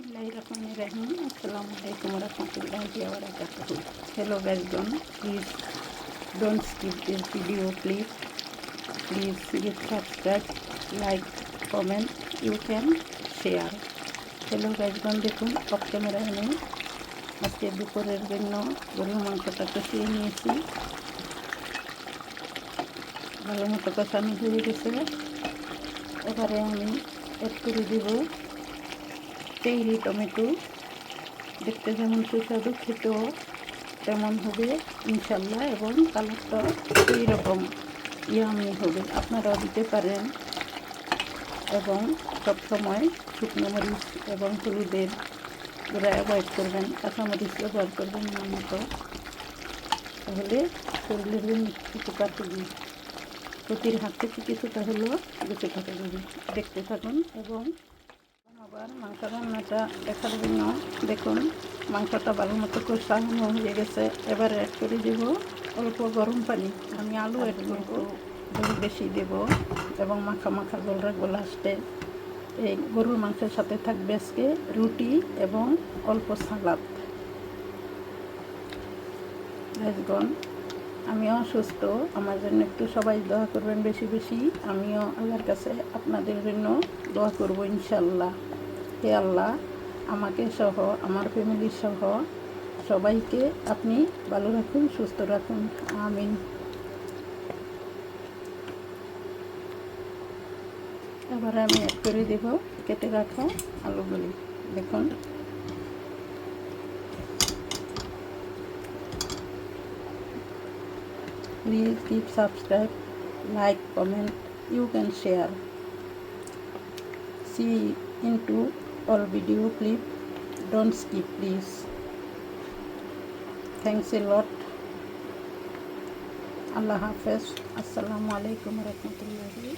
Bismillahirrahmanirrahim. Assalamu alaikum warahmatullahi wabarakatuh. Hello guys, don't please don't skip this video, please. Please hit subscribe, like, comment. You can share. Hello গাইজগণ দেখুন off ক্যামেরায় আমি আজকে দুপুরের জন্য গরুর মাংসটা কষিয়ে নিয়েছি ভালো মতো কষানো হয়ে গেছে এবারে আমি করে দেব চেরি টমেটো। দেখতে যেমন সুস্বাদু, খেতেও তেমন হবে, ইনশাল্লাহ, এবং কালারটা এই রকম ইয়ামি হবে। আপনারাও দিতে পারেন। এবং সবসময় শুকনো মরিচ এবং হলুদের গুঁড়া অ্যাভয়েড করবেন কাঁচামরিচ ব্যবহার করবেন না মতো। তাহলে শরীরের জন্য উপকার হবে ক্ষতির হাত থেকে কিছুটা হলেও বেঁচে থাকা যাবে। দেখতে থাকুন এবং আবার মাংস রান্নাটা দেখার জন্য দেখুন মাংসটা ভালো মতো কষানো হয়ে গেছে। এবার অ্যাড করে দেব অল্প গরম পানি। আমি আলু অ্যাড করব দই বেশি দেব এবং মাখা মাখা জল রাখব লাস্টে এই গরুর মাংসের সাথে থাকবে আজকে রুটি এবং অল্প সালাদ। রাজগণ আমিও অসুস্থ আমার জন্য একটু সবাই দোয়া করবেন বেশি বেশি। আমিও আল্লাহর কাছে আপনাদের জন্য দোয়া করব ইনশাল্লাহ হে আল্লাহ, আমাকে সহ, আমার ফ্যামিলি সহ সবাইকে আপনি ভালো রাখুন, সুস্থ রাখুন। আমিন। এবার আমি অ্যাড করে দেব, কেটে রাখা আলুগুলি। দেখুন। Please keep subscribe, like, comment, you can share. See into all video clip. Don't skip please. Thanks a lot. Allah Hafiz. Assalamu alaikum warahmatullahi